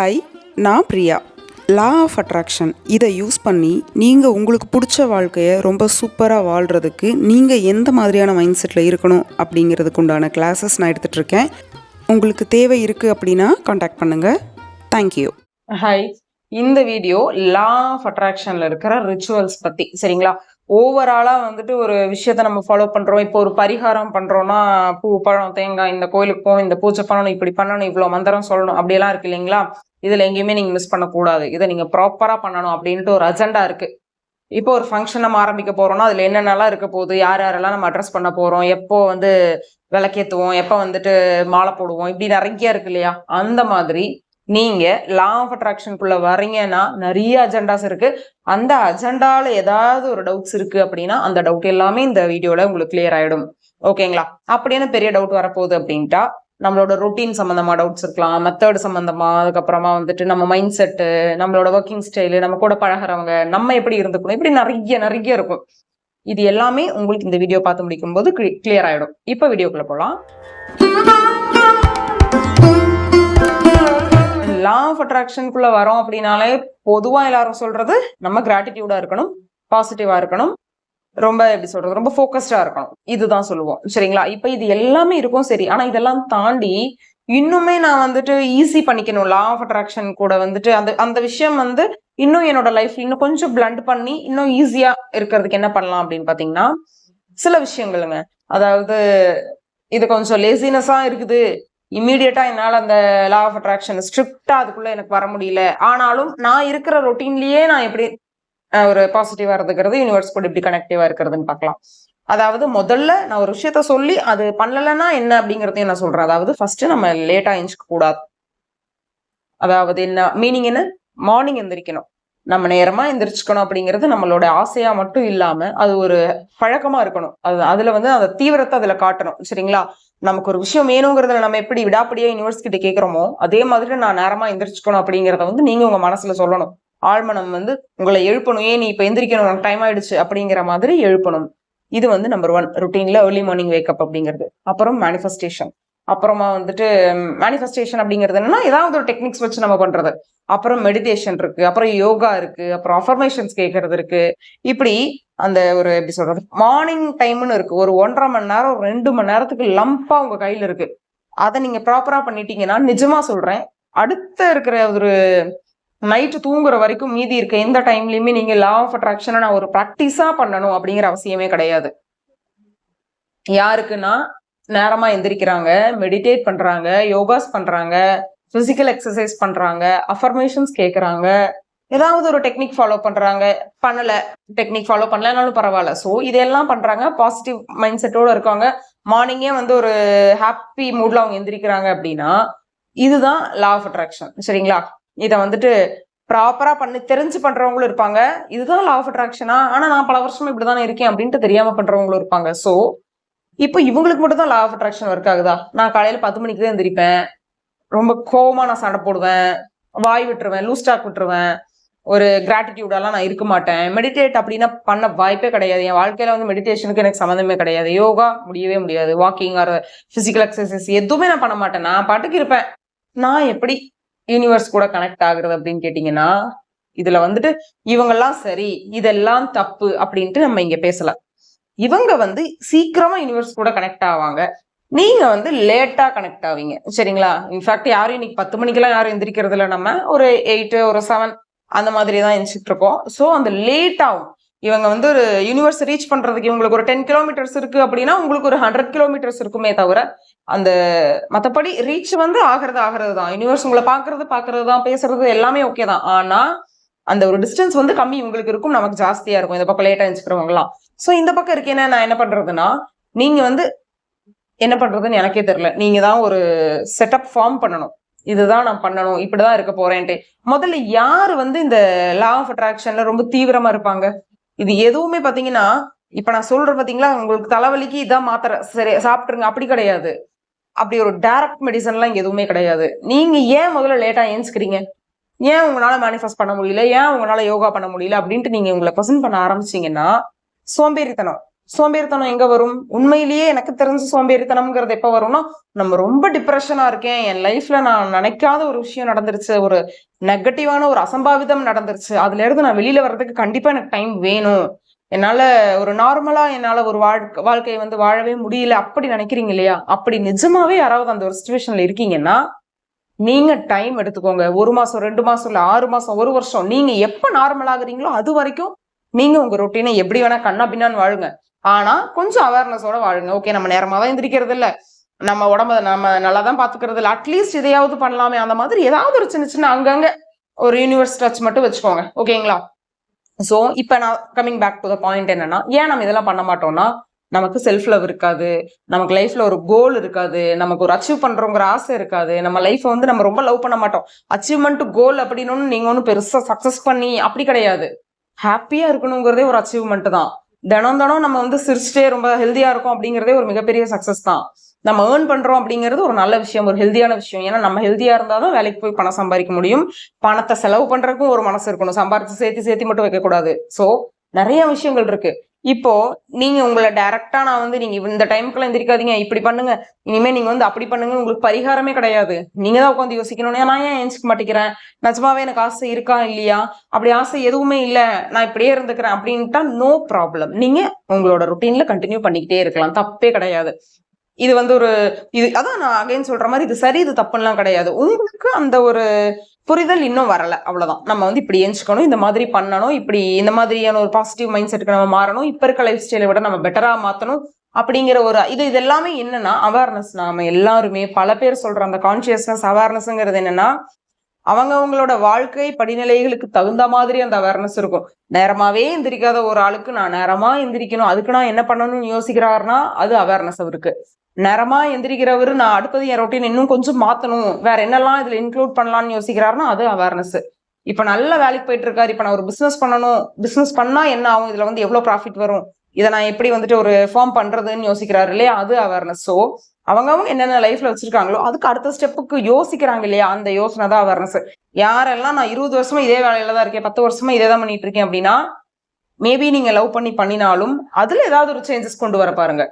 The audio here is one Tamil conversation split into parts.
ஹாய் நான் பிரியா. லா ஆஃப் அட்ராக்ஷன் இதை யூஸ் பண்ணி நீங்கள் உங்களுக்கு பிடிச்ச வாழ்க்கையை ரொம்ப சூப்பராக வாழ்கிறதுக்கு நீங்கள் எந்த மாதிரியான மைண்ட் செட்டில் இருக்கணும் அப்படிங்கிறதுக்கு உண்டான கிளாஸஸ் நான் எடுத்துகிட்ருக்கேன் உங்களுக்கு தேவை இருக்குது அப்படின்னா காண்டாக்ட் பண்ணுங்கள் தேங்க்யூ ஹாய் இந்த வீடியோ லா ஆஃப் அட்ராக்ஷனில் இருக்கிற ரிச்சுவல்ஸ் பற்றி சரிங்களா? ஓவராலாக வந்துட்டு ஒரு விஷயத்த நம்ம ஃபாலோ பண்ணுறோம் இப்போ ஒரு பரிகாரம் பண்ணுறோன்னா பூ பழம் தேங்காய் இந்த கோயிலுக்கு போகணும் இந்த பூஜை பண்ணணும் இப்படி பண்ணணும் இவ்வளோ மந்திரம் சொல்லணும் அப்படியெல்லாம் இருக்கு இல்லைங்களா? இதில் எங்கேயுமே நீங்கள் மிஸ் பண்ணக்கூடாது. இதை நீங்கள் ப்ராப்பராக பண்ணணும் அப்படின்ட்டு ஒரு அஜெண்டா இருக்குது இப்போ ஒரு ஃபங்க்ஷன் நம்ம ஆரம்பிக்க போகிறோம்னா அதில் என்னென்னலாம் இருக்க போகுது யார் யாரெல்லாம் நம்ம அட்ரஸ் பண்ண போகிறோம் எப்போ வந்து விளக்கேற்றுவோம் எப்போ வந்துட்டு மாலை போடுவோம் இப்படி நிறைய இருக்கு இல்லையா? அந்த மாதிரி நீங்கள் லா ஆஃப் அட்ராக்ஷனுக்குள்ளே வரீங்கன்னா நிறைய அஜெண்டாஸ் இருக்குது அந்த அஜெண்டாவில் ஏதாவது ஒரு டவுட்ஸ் இருக்குது அப்படின்னா அந்த டவுட் எல்லாமே இந்த வீடியோவில் உங்களுக்கு கிளியர் ஆகிடும் ஓகேங்களா அப்படின்னு பெரிய டவுட் வரப்போகுது அப்படின்ட்டா நம்மளோட ரொட்டீன் சம்மந்தமாக டவுட்ஸ் இருக்கலாம் மெத்தட் சம்மந்தமாக அதுக்கப்புறமா வந்துட்டு நம்ம மைண்ட் செட்டு நம்மளோட ஒர்க்கிங் ஸ்டைலு நம்ம கூட பழகுறவங்க நம்ம எப்படி இருந்துக்கணும் இப்படி நிறைய நிறைய இருக்கும். இது எல்லாமே உங்களுக்கு இந்த வீடியோ பார்த்து முடிக்கும் போது கிளியர் ஆகிடும் இப்போ வீடியோக்குள்ளே போகலாம் லா ஆஃப் அட்ராக்ஷனுக்குள்ள வரோம் அப்படின்னாலே பொதுவா எல்லாரும் சொல்றது நம்ம கிராட்டிடியூடா இருக்கணும் பாசிட்டிவா இருக்கணும் ரொம்ப எப்படி சொல்றது ரொம்ப ஃபோக்கஸ்டா இருக்கணும். இதுதான் சொல்லுவோம். சரிங்களா? இப்ப இது எல்லாமே இருக்கும் சரி. ஆனா இதெல்லாம் தாண்டி இன்னுமே நான் வந்துட்டு ஈஸி பண்ணிக்கணும். லா ஆஃப் அட்ராக்ஷன் கூட வந்துட்டு அந்த அந்த விஷயம் வந்து இன்னும் என்னோட லைஃப்ல இன்னும் கொஞ்சம் பிளண்ட் பண்ணி இன்னும் ஈஸியா இருக்கிறதுக்கு என்ன பண்ணலாம் அப்படின்னு பாத்தீங்கன்னா சில விஷயங்களுங்க. அதாவது இது கொஞ்சம் லேசினஸா இருக்குது. இம்மீடியட்டாக என்னால் அந்த லா ஆஃப் அட்ராக்ஷன் ஸ்ட்ரிக்டாக அதுக்குள்ளே எனக்கு வர முடியல. ஆனாலும் நான் இருக்கிற ரொட்டீன்லயே நான் எப்படி ஒரு பாசிட்டிவாக இருந்துக்கிறது யூனிவர்ஸ் கூட எப்படி கனெக்டிவாக இருக்கிறதுன்னு பார்க்கலாம் அதாவது முதல்ல நான் ஒரு விஷயத்த சொல்லி அது பண்ணலைன்னா என்ன அப்படிங்கிறதையும் நான் சொல்றேன். அதாவது ஃபர்ஸ்ட் நம்ம லேட்டாக எழுஞ்சிக்க கூடாது அதாவது என்ன மீனிங் என்ன? மார்னிங் எந்திரிக்கணும். நம்ம நேரமா எந்திரிச்சுக்கணும் அப்படிங்கிறது நம்மளோட ஆசையா மட்டும் இல்லாம அது ஒரு பழக்கமா இருக்கணும். அது அதுல வந்து அந்த தீவிரத்தை அதுல காட்டணும். சரிங்களா? நமக்கு ஒரு விஷயம் வேணுங்கிறதுல நம்ம எப்படி விடாப்படியா யூனிவர்ஸ் கிட்ட கேட்கிறோமோ அதே மாதிரி நான் நேரமா எந்திரிச்சுக்கணும் அப்படிங்கிறத வந்து நீங்க உங்க மனசுல சொல்லணும். ஆழ்மனம் வந்து உங்களை எழுப்பணும். ஏன் நீ இப்ப எந்திரிக்கணும்? உனக்கு டைம் ஆயிடுச்சு அப்படிங்கிற மாதிரி எழுப்பணும். இது வந்து நம்பர் ஒன் ருட்டீன்ல ஏர்லி மார்னிங் வேக்கப் அப்படிங்கிறது. அப்புறம் மேனிஃபெஸ்டேஷன் அப்புறமா வந்துட்டு மேனிஃபெஸ்டேஷன் அப்படிங்கிறது என்னன்னா ஏதாவது ஒரு டெக்னிக்ஸ் வச்சு நம்ம பண்றது. அப்புறம் மெடிடேஷன் இருக்கு அப்புறம் யோகா இருக்கு அப்புறம் அஃபர்மேஷன்ஸ் கேட்கறது இருக்கு. இப்படி அந்த ஒரு எப்படி சொல்றது மார்னிங் டைம்னு இருக்கு. ஒரு ஒன்றரை மணி நேரம் ஒரு ரெண்டு மணி நேரத்துக்கு லம்பா உங்க கையில இருக்கு. அதை நீங்க ப்ராப்பரா பண்ணிட்டீங்கன்னா நிஜமா சொல்றேன் அடுத்த இருக்கிற ஒரு நைட்டு தூங்குற வரைக்கும் மீதி இருக்க எந்த டைம்லயுமே நீங்க லா ஆஃப் அட்ராக்ஷனை நான் ஒரு ப்ராக்டிஸா பண்ணணும் அப்படிங்கிற அவசியமே கிடையாது. யாருக்குன்னா நேரமாக எந்திரிக்கிறாங்க மெடிடேட் பண்ணுறாங்க யோகாஸ் பண்ணுறாங்க ஃபிசிக்கல் எக்ஸசைஸ் பண்ணுறாங்க அஃபர்மேஷன்ஸ் கேட்குறாங்க ஏதாவது ஒரு டெக்னிக் ஃபாலோ பண்ணுறாங்க பண்ணலை டெக்னிக் ஃபாலோ பண்ணலனாலும் பரவாயில்ல. ஸோ இதெல்லாம் பண்ணுறாங்க பாசிட்டிவ் மைண்ட் செட்டோடு இருக்காங்க. மார்னிங்கே வந்து ஒரு ஹாப்பி மூடில் அவங்க எந்திரிக்கிறாங்க அப்படின்னா இதுதான் லா ஆஃப் அட்ராக்ஷன் சரிங்களா? இதை வந்துட்டு ப்ராப்பராக பண்ணி தெரிஞ்சு பண்ணுறவங்களும் இருப்பாங்க. இதுதான் லா ஆஃப் அட்ராக்ஷனா ஆனால் நான் பல வருஷமா இப்படிதானே இருக்கேன் அப்படின்ட்டு தெரியாமல் பண்ணுறவங்களும் இருப்பாங்க. ஸோ இப்போ இவங்களுக்கு மட்டும் தான் லா ஆஃப் அட்ராக்ஷன் ஒர்க் ஆகுதா? நான் காலையில் பத்து மணிக்கு தான் எந்திரிப்பேன். ரொம்ப கோவமாக நான் சண்டை போடுவேன். வாய் விட்டுருவேன் லூஸ் டாக் விட்டுருவேன். ஒரு கிராட்டிடியூடெல்லாம் நான் இருக்க மாட்டேன். மெடிடேட் அப்படின்னா பண்ண வாய்ப்பே கிடையாது. என் வாழ்க்கையில வந்து மெடிடேஷனுக்கு எனக்கு சம்மந்தமே கிடையாது. யோகா முடியவே முடியாது. வாக்கிங் ஆர் ஃபிசிக்கல் எக்ஸசைஸ் எதுவுமே நான் பண்ண மாட்டேன். நான் பாட்டுக்கு இருப்பேன். நான் எப்படி யூனிவர்ஸ் கூட கனெக்ட் ஆகுறது அப்படின்னு கேட்டிங்கன்னா இதுல வந்துட்டு இவங்கெல்லாம் சரி இதெல்லாம் தப்பு அப்படின்ட்டு நம்ம இங்க பேசலாம். இவங்க வந்து சீக்கிரமா யூனிவர்ஸ் கூட கனெக்ட் ஆவாங்க. நீங்க வந்து லேட்டா கனெக்ட் ஆவீங்க. சரிங்களா? இன்ஃபேக்ட் யாரும் இன்னைக்கு பத்து மணிக்கெல்லாம் யாரும் எந்திரிக்கிறது இல்லை. நம்ம ஒரு எயிட் ஒரு செவன் அந்த மாதிரி தான் எந்திரிச்சிட்டு இருக்கோம் ஸோ அந்த லேட் ஆகும் இவங்க வந்து ஒரு யூனிவர்ஸ் ரீச் பண்றதுக்கு இவங்களுக்கு ஒரு டென் கிலோமீட்டர்ஸ் இருக்கு அப்படின்னா உங்களுக்கு ஒரு ஹண்ட்ரட் கிலோமீட்டர்ஸ் இருக்குமே தவிர அந்த மற்றபடி ரீச் வந்து ஆகிறது ஆகிறது தான். யூனிவர்ஸ் உங்களை பார்க்கறது பார்க்கறது தான். பேசுறது எல்லாமே ஓகே தான். ஆனா அந்த ஒரு டிஸ்டன்ஸ் வந்து கம்மி உங்களுக்கு இருக்கும். நமக்கு ஜாஸ்தியா இருக்கும். இந்த பக்கம் லேட்டா எஞ்சுக்கிறவங்கலாம் ஸோ இந்த பக்கம் இருக்கேன்னா நான் என்ன பண்ணுறதுன்னா நீங்கள் வந்து என்ன பண்ணுறதுன்னு எனக்கே தெரியல. நீங்கள் தான் ஒரு செட்டப் ஃபார்ம் பண்ணணும். இதுதான் நான் பண்ணணும் இப்படிதான் இருக்க போறேன்ட்டு. முதல்ல யார் வந்து இந்த லா ஆஃப் அட்ராக்ஷன்ல ரொம்ப தீவிரமா இருப்பாங்க? இது எதுவுமே பாத்தீங்கன்னா இப்ப நான் சொல்றேன் பாத்தீங்களா உங்களுக்கு தலைவலிக்கு இதான் மாத்திரை. சரி சாப்பிட்டுருங்க அப்படி கிடையாது. அப்படி ஒரு டைரக்ட் மெடிசன்லாம் இங்க எதுவுமே கிடையாது. நீங்க ஏன் முதல்ல லேட்டா ஏஞ்சுக்கிறீங்க? ஏன் உங்களால மேனிஃபெஸ்ட் பண்ண முடியல? ஏன் உங்களால யோகா பண்ண முடியல? அப்படின்ட்டு நீங்க உங்களை கொஸ்டின் பண்ண ஆரம்பிச்சீங்கன்னா சோம்பேறித்தனம். சோம்பேறித்தனம் எங்க வரும்? உண்மையிலேயே எனக்கு தெரிஞ்ச சோம்பேறித்தனம்ங்கிறது எப்ப வரும்னா நம்ம ரொம்ப டிப்ரெஷனா இருக்கேன். என் லைஃப்ல நான் நினைக்காத ஒரு விஷயம் நடந்துருச்சு. ஒரு நெகட்டிவான ஒரு அசம்பாவிதம் நடந்துருச்சு. அதுல இருந்து நான் வெளியில வர்றதுக்கு கண்டிப்பா எனக்கு டைம் வேணும். என்னால ஒரு நார்மலா என்னால ஒரு வாழ்க்கை வாழ்க்கையை வந்து வாழவே முடியல. அப்படி நினைக்கிறீங்க இல்லையா? அப்படி நிஜமாவே யாராவது அந்த ஒரு சுச்சுவேஷன்ல இருக்கீங்கன்னா நீங்க டைம் எடுத்துக்கோங்க. ஒரு மாசம் ரெண்டு மாசம் இல்ல ஆறு மாசம் ஒரு வருஷம். நீங்க எப்ப நார்மல் ஆகுறீங்களோ அது வரைக்கும் நீங்க உங்க ரொட்டீனை எப்படி வேணா கண்ணா பின்னான்னு வாழுங்க. ஆனா கொஞ்சம் அவேர்னஸோட வாழுங்க. ஓகே நம்ம நேரமா தான் எந்திரிக்கிறது இல்ல. நம்ம உடம்ப நம்ம நல்லா தான் பாத்துக்கிறது இல்லை. அட்லீஸ்ட் இதையாவது பண்ணலாமே. அந்த மாதிரி ஏதாவது ஒரு சின்ன சின்ன அங்கங்க ஒரு யூனிவர்ஸ் டச் மட்டும் வச்சுக்கோங்க. ஓகேங்களா ஸோ இப்போ நான் coming back to the point என்னன்னா ஏன் நம்ம இதெல்லாம் பண்ண மாட்டோம்னா நமக்கு செல்ஃப் லவ் இருக்காது. நமக்கு லைஃப்ல ஒரு கோல் இருக்காது. நமக்கு ஒரு அச்சீவ் பண்றோங்கிற ஆசை இருக்காது. நம்ம லைஃப்பை வந்து நம்ம ரொம்ப லவ் பண்ண மாட்டோம். அச்சீவ்மெண்ட் கோல் அப்படின்னு நீங்க ஒன்றும் பெருசா சக்சஸ் பண்ணி அப்படி கிடையாது. ஹாப்பியாக இருக்கணுங்கிறதே ஒரு அச்சீவ்மெண்ட் தான். தினம் தினம் நம்ம வந்து சிரிச்சுட்டே ரொம்ப ஹெல்த்தியாக இருக்கும் அப்படிங்கிறதே ஒரு மிகப்பெரிய சக்ஸஸ் தான். நம்ம ஏர்ன் பண்ணுறோம் அப்படிங்கிறது ஒரு நல்ல விஷயம் ஒரு ஹெல்த்தியான விஷயம். ஏன்னா நம்ம ஹெல்த்தியாக இருந்தால் தான் வேலைக்கு போய் பணம் சம்பாதிக்க முடியும். பணத்தை செலவு பண்ணுறதுக்கும் ஒரு மனசு இருக்கணும். சம்பாரிச்சு சேர்த்து சேர்த்து மட்டும் வைக்கக்கூடாது. ஸோ நிறைய விஷயங்கள் இருக்குது இப்போ நீங்க உங்களை டைரக்டா நான் வந்து நீங்க இந்த டைமுக்குள்ள எந்திரிக்காதீங்க. இப்படி பண்ணுங்க. இனிமே நீங்க வந்து அப்படி பண்ணுங்க. உங்களுக்கு பரிகாரமே கிடையாது. நீங்க தான் உட்காந்து யோசிக்கணும். நான் ஏன் ஏஞ்சிக்க மாட்டேங்கிறேன்? நிஜமாவே எனக்கு ஆசை இருக்கா இல்லையா? அப்படி ஆசை எதுவுமே இல்லை. நான் இப்படியே இருந்துக்கிறேன் அப்படின்ட்டா நோ ப்ராப்ளம் நீங்க உங்களோட ருட்டீன்ல கண்டினியூ பண்ணிக்கிட்டே இருக்கலாம். தப்பே கிடையாது. இது வந்து ஒரு இது அதான் நான் அகைன் சொல்ற மாதிரி இது சரி இது தப்புலாம் கிடையாது. உங்களுக்கு அந்த ஒரு புரிதல் இன்னும் வரல. அவ்வளவுதான். நம்ம வந்து இப்படி எஞ்சிக்கணும் இந்த மாதிரி பண்ணணும் இப்படி இந்த மாதிரியான ஒரு பாசிட்டிவ் மைண்ட் செட்டுக்கு நம்ம மாறணும் இப்ப இருக்க லைஃப் ஸ்டைலை விட நம்ம பெட்டரா மாத்தணும் அப்படிங்கிற ஒரு இது இது எல்லாமே என்னன்னா அவேர்னஸ் நாம எல்லாருமே பல பேர் சொல்ற அந்த கான்சியஸ்னஸ் அவேர்னஸ்ங்கிறது என்னன்னா அவங்கவுங்களோட வாழ்க்கை படிநிலைகளுக்கு தகுந்த மாதிரி அந்த அவேர்னஸ் இருக்கும். நேரமாவே எந்திரிக்காத ஒரு ஆளுக்கு நான் நேரமா எந்திரிக்கணும். அதுக்கு நான் என்ன பண்ணணும்னு யோசிக்கிறாருன்னா அது அவேர்னஸ் அவருக்கு நேரமாக எந்திரிக்கிறவரு நான் அடுத்தது என் ரொட்டீன் இன்னும் கொஞ்சம் மாத்தணும். வேற என்னெல்லாம் இதுல இன்க்ளூட் பண்ணலாம்னு யோசிக்கிறாருன்னா அது அவேர்னஸ் இப்ப நல்ல வேலைக்கு போயிட்டு இருக்காரு இப்ப நான் ஒரு பிசினஸ் பண்ணணும். பிசினஸ் பண்ணா என்ன ஆகும்? இதுல வந்து எவ்வளவு ப்ராஃபிட் வரும்? இதை நான் எப்படி வந்துட்டு ஒரு ஃபார்ம் பண்றதுன்னு யோசிக்கிறாரு இல்லையா? அது அவேர்னஸ் ஸோ அவங்கவுங்க என்னென்ன லைஃப்ல வச்சிருக்காங்களோ அதுக்கு அடுத்த ஸ்டெப்புக்கு யோசிக்கிறாங்க இல்லையா? அந்த யோசனை தான் அவேர்னஸ் யாரெல்லாம் நான் இருபது வருஷமா இதே வேலையில தான் இருக்கேன் பத்து வருஷமா இதே தான் பண்ணிட்டு இருக்கேன் அப்படின்னா மேபி நீங்க லவ் பண்ணி பண்ணினாலும் அதுல ஏதாவது ஒரு சேஞ்சஸ் கொண்டு வர பாருங்க.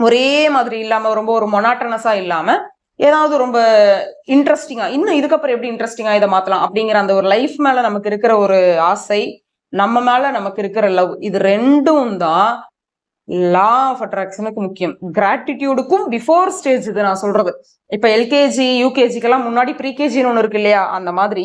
ஒரே மாதிரி இல்லாம ரொம்ப ஒரு மொனாட்டனஸா இல்லாம ஏதாவது ரொம்ப இன்ட்ரெஸ்டிங்கா இன்னும் இதுக்கப்புறம் எப்படி இன்ட்ரெஸ்டிங்கா இதை மாத்தலாம் அப்படிங்கிற அந்த ஒரு லைஃப் மேல நமக்கு இருக்கிற ஒரு ஆசை நம்ம மேல நமக்கு இருக்கிற லவ் இது ரெண்டும் தான் லா ஆஃப் அட்ராக்ஷனுக்கு முக்கியம். கிராட்டிடியூடுக்கும் பிஃபோர் ஸ்டேஜ் இது நான் சொல்றது. இப்ப எல்கேஜி யூகேஜிக்கெல்லாம் முன்னாடி ப்ரீகேஜின்னு ஒன்று இருக்கு இல்லையா? அந்த மாதிரி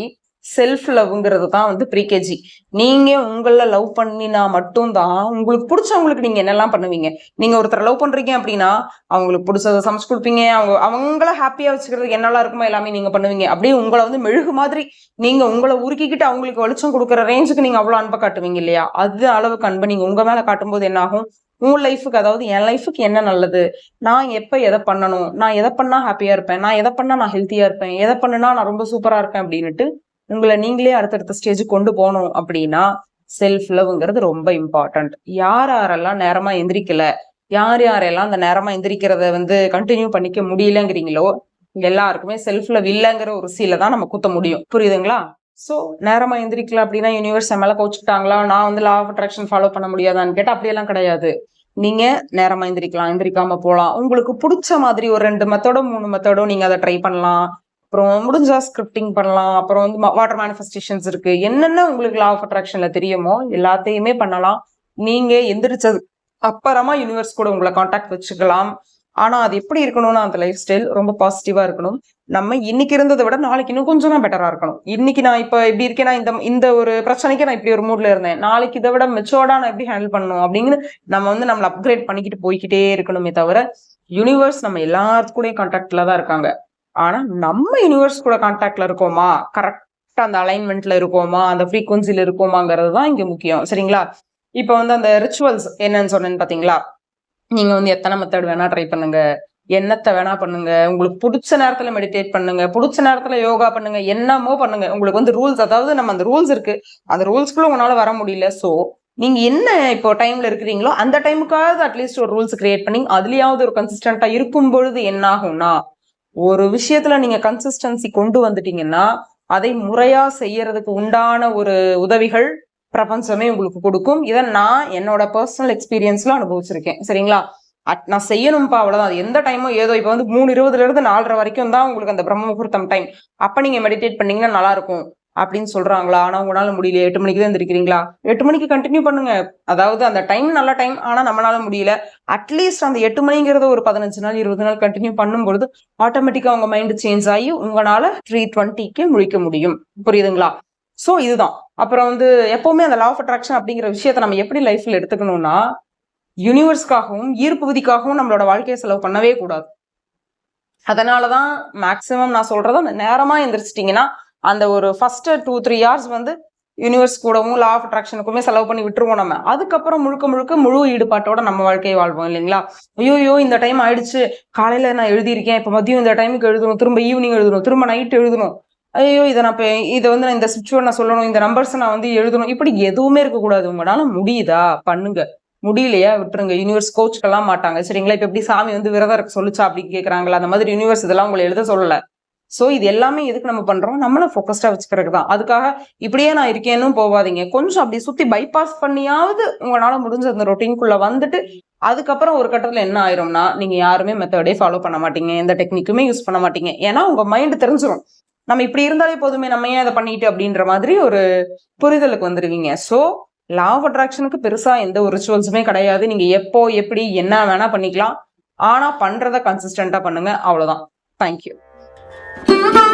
செல்ஃப் லவ்ங்கிறது தான் வந்து ப்ரீகேஜி நீங்க உங்களை லவ் பண்ணினா மட்டும்தான் உங்களுக்கு பிடிச்சவங்களுக்கு நீங்க என்னெல்லாம் பண்ணுவீங்க? நீங்க ஒருத்தர் லவ் பண்றீங்க அப்படின்னா அவங்களுக்கு பிடிச்சதை சமைச்சு கொடுப்பீங்க. அவங்க அவங்கள ஹாப்பியா வச்சுக்கிறதுக்கு என்னெல்லாம் இருக்குமோ எல்லாமே நீங்க பண்ணுவீங்க. அப்படியே உங்களை வந்து மெழுகு மாதிரி நீங்க உங்களை உருக்கிக்கிட்டு அவங்களுக்கு வெளிச்சம் கொடுக்குற ரேஞ்சுக்கு நீங்க அவ்வளவு அன்பை காட்டுவீங்க இல்லையா? அது அளவுக்கு அன்பை நீங்க உங்க மேல காட்டும்போது என்ன ஆகும்? உன் லைஃபுக்கு அதாவது என் லைஃபுக்கு என்ன நல்லது? நான் எப்போ எதை பண்ணணும்? நான் எதை பண்ணால் ஹாப்பியா இருப்பேன்? நான் எதை பண்ணால் நான் ஹெல்த்தியா இருப்பேன்? எதை பண்ணுனா நான் ரொம்ப சூப்பராக இருப்பேன் அப்படின்னுட்டு உங்களை நீங்களே அடுத்தடுத்த ஸ்டேஜ் கொண்டு போகணும் அப்படின்னா செல்ஃப் லவ்ங்கிறது ரொம்ப இம்பார்ட்டன்ட் யார் யாரெல்லாம் நேரமா எந்திரிக்கல யார் யாரெல்லாம் அந்த நேரமா எந்திரிக்கிறத வந்து கண்டினியூ பண்ணிக்க முடியலங்கிறீங்களோ எல்லாருக்குமே செல்ஃப் லவ் இல்லைங்கிற ஒரு சீல தான் நம்ம குத்த முடியும். புரியுதுங்களா? ஸோ நேரமா எந்திரிக்கல அப்படின்னா யூனிவர்ஸ் மேல கோச்சுட்டாங்களா நான் வந்து லா ஆஃப் அட்ராக்ஷன் ஃபாலோ பண்ண முடியாதான்னு கேட்டால் அப்படியெல்லாம் கிடையாது. நீங்க நேரமா எந்திரிக்கலாம் எந்திரிக்காம போகலாம் உங்களுக்கு பிடிச்ச மாதிரி ஒரு ரெண்டு மெத்தடோ மூணு மெத்தடோ நீங்க அதை ட்ரை பண்ணலாம். அப்புறம் முடிஞ்சா ஸ்கிரிப்டிங் பண்ணலாம். அப்புறம் வந்து வாட்டர் மேனிஃபெஸ்டேஷன்ஸ் இருக்கு. என்னென்ன உங்களுக்கு லா ஆஃப் அட்ராக்ஷன்ல தெரியுமோ எல்லாத்தையுமே பண்ணலாம். நீங்க எந்திரிச்சது அப்புறமா யூனிவர்ஸ் கூட உங்களை காண்டாக்ட் வச்சுக்கலாம். ஆனா அது எப்படி இருக்கணும்னா அந்த லைஃப் ஸ்டைல் ரொம்ப பாசிட்டிவா இருக்கணும். நம்ம இன்னைக்கு இருந்ததை விட நாளைக்கு இன்னும் கொஞ்சம் தான் பெட்டரா இருக்கணும். இன்னைக்கு நான் இப்ப இப்படி இருக்கேன்னா இந்த இந்த ஒரு பிரச்சனைக்கு நான் இப்படி ஒரு மூட்ல இருந்தேன். நாளைக்கு இதை விட மெச்சோர்டா நான் எப்படி ஹேண்டில் பண்ணணும் அப்படின்னு நம்ம வந்து நம்மளை அப்கிரேட் பண்ணிக்கிட்டு போய்க்கிட்டே இருக்கணுமே தவிர யூனிவர்ஸ் நம்ம எல்லாத்து கூடயும் கான்டாக்ட்ல தான் இருக்காங்க. ஆனா நம்ம யூனிவர்ஸ் கூட கான்டாக்ட்ல இருக்கோமா? கரெக்டா அந்த அலைன்மெண்ட்ல இருக்கோமா? அந்த ஃப்ரீக்வன்சில இருக்கோமாங்கிறது தான் இங்க முக்கியம். சரிங்களா? இப்போ வந்து அந்த ரிச்சுவல்ஸ் என்னன்னு சொன்னேன்னு பாத்தீங்களா? நீங்க வந்து எத்தனை மெத்தட் வேணா ட்ரை பண்ணுங்க. என்னத்தை வேணா பண்ணுங்க. உங்களுக்கு பிடிச்ச நேரத்துல மெடிடேட் பண்ணுங்க. பிடிச்ச நேரத்துல யோகா பண்ணுங்க. என்னமோ பண்ணுங்க. உங்களுக்கு வந்து ரூல்ஸ் அதாவது நம்ம அந்த ரூல்ஸ் இருக்கு. அந்த ரூல்ஸ்க்குள்ள உங்களால வர முடியல. சோ நீங்க என்ன இப்போ டைம்ல இருக்கிறீங்களோ அந்த டைமுக்காவது அட்லீஸ்ட் ஒரு ரூல்ஸ் கிரியேட் பண்ணி அதுலயாவது ஒரு கன்சிஸ்டண்டா இருக்கும் பொழுது என்ன ஆகும்னா ஒரு விஷயத்துல நீங்க கன்சிஸ்டன்சி கொண்டு வந்துட்டீங்கன்னா அதை முறையா செய்யறதுக்கு உண்டான ஒரு உதவிகள் பிரபஞ்சமே உங்களுக்கு கொடுக்கும். இதை நான் என்னோட பர்சனல் எக்ஸ்பீரியன்ஸ்ல அனுபவிச்சிருக்கேன். சரிங்களா? அட்- நான் செய்யணும்ப்பா அவ்வளவுதான். அது எந்த டைமோ ஏதோ இப்போ வந்து மூணு இருபதுல இருந்து நாலரை வரைக்கும் தான் உங்களுக்கு அந்த பிரம்ம முகூர்த்தம் டைம் அப்ப நீங்க மெடிடேட் பண்ணீங்கன்னா நல்லா இருக்கும். அப்படின்னு சொல்றாங்களா? ஆனா உங்களால முடியல எட்டு மணிக்கு தான் எந்திரிக்கிறீங்களா? எட்டு மணிக்கு கண்டினியூ பண்ணுங்க. அதாவது அந்த டைம் நல்ல டைம் ஆனா நம்மளால முடியல. அட்லீஸ்ட் அந்த எட்டு மணிங்கிறத ஒரு பதினஞ்சு நாள் இருபது நாள் கண்டினியூ பண்ணும்பொழுது ஆட்டோமேட்டிக்கா உங்க மைண்ட் சேஞ்ச் ஆகி உங்களால த்ரீ டுவெண்ட்டிக்கு முழிக்க முடியும். புரியுதுங்களா? ஸோ இதுதான். அப்புறம் வந்து எப்பவுமே அந்த லா ஆஃப் அட்ராக்ஷன் அப்படிங்கிற விஷயத்த நம்ம எப்படி லைஃப்ல எடுத்துக்கணும்னா யூனிவர்ஸ்க்காகவும் ஈர்ப்பு விதிக்காகவும் நம்மளோட வாழ்க்கையை செலவு பண்ணவே கூடாது. அதனாலதான் மேக்சிமம் நான் சொல்கிறத அந்த நேரமா எந்திரிச்சிட்டிங்கன்னா அந்த ஒரு ஃபஸ்ட்டு டூ த்ரீ ஹார்ஸ் வந்து யூனிவர்ஸ் கூடவும் லா ஆஃப் அட்ராக்ஷனுக்குமே செலவு பண்ணி விட்டுருவோம் நம்ம. அதுக்கப்புறம் முழுக்க முழுக்க முழு ஈடுபாட்டோட நம்ம வாழ்க்கையை வாழ்வோம் இல்லைங்களா? ஐயோ இந்த டைம் ஆயிடுச்சு. காலையில நான் எழுதியிருக்கேன் இப்போ மதியம் இந்த டைமுக்கு எழுதணும் திரும்ப ஈவினிங் எழுதணும் திரும்ப நைட் எழுதணும். ஐயோ இதை நான் இப்போ இதை வந்து நான் இந்த சுவிட்சுவல் நான் சொல்லணும் இந்த நம்பர்ஸ் நான் வந்து எழுதணும். இப்படி எதுவுமே இருக்கக்கூடாது. உங்களால முடியுதா? பண்ணுங்க. முடியலையா? விட்டுருங்க. யூனிவர்ஸ் கோச்சுக்கெல்லாம் மாட்டாங்க. சரிங்களா? இப்போ எப்படி சாமி வந்து விரதம் இருக்க சொல்லுச்சா அப்படி கேட்குறாங்களா அந்த மாதிரி யூனிவர்ஸ் இதெல்லாம் உங்களை எழுத சொல்லலை. ஸோ இது எல்லாமே எதுக்கு நம்ம பண்றோம்? நம்மளை ஃபோக்கஸ்டா வச்சுக்கிறதுக்கு தான் அதுக்காக இப்படியே நான் இருக்கேன்னு போகாதீங்க. கொஞ்சம் அப்படி சுத்தி பைபாஸ் பண்ணியாவது உங்களால முடிஞ்ச அந்த ரொட்டீன்குள்ள வந்துட்டு அதுக்கப்புறம் ஒரு கட்டத்தில் என்ன ஆயிரும்னா நீங்க யாருமே மெத்தடே ஃபாலோ பண்ண மாட்டீங்க. எந்த டெக்னிக்குமே யூஸ் பண்ண மாட்டீங்க. ஏன்னா உங்க மைண்ட் தெரிஞ்சிரும். நம்ம இப்படி இருந்தாலே போதுமே நம்ம ஏன் அதை பண்ணிட்டு அப்படின்ற மாதிரி ஒரு புரிதலுக்கு வந்துருவீங்க. ஸோ லா ஆஃப் அட்ராக்ஷனுக்கு பெருசா எந்த ஒரு ரிச்சுவல்ஸுமே கிடையாது. நீங்க எப்போ எப்படி என்ன வேணா பண்ணிக்கலாம். ஆனா பண்றத கன்சிஸ்டண்டா பண்ணுங்க. அவ்வளவுதான். Thank you Thank.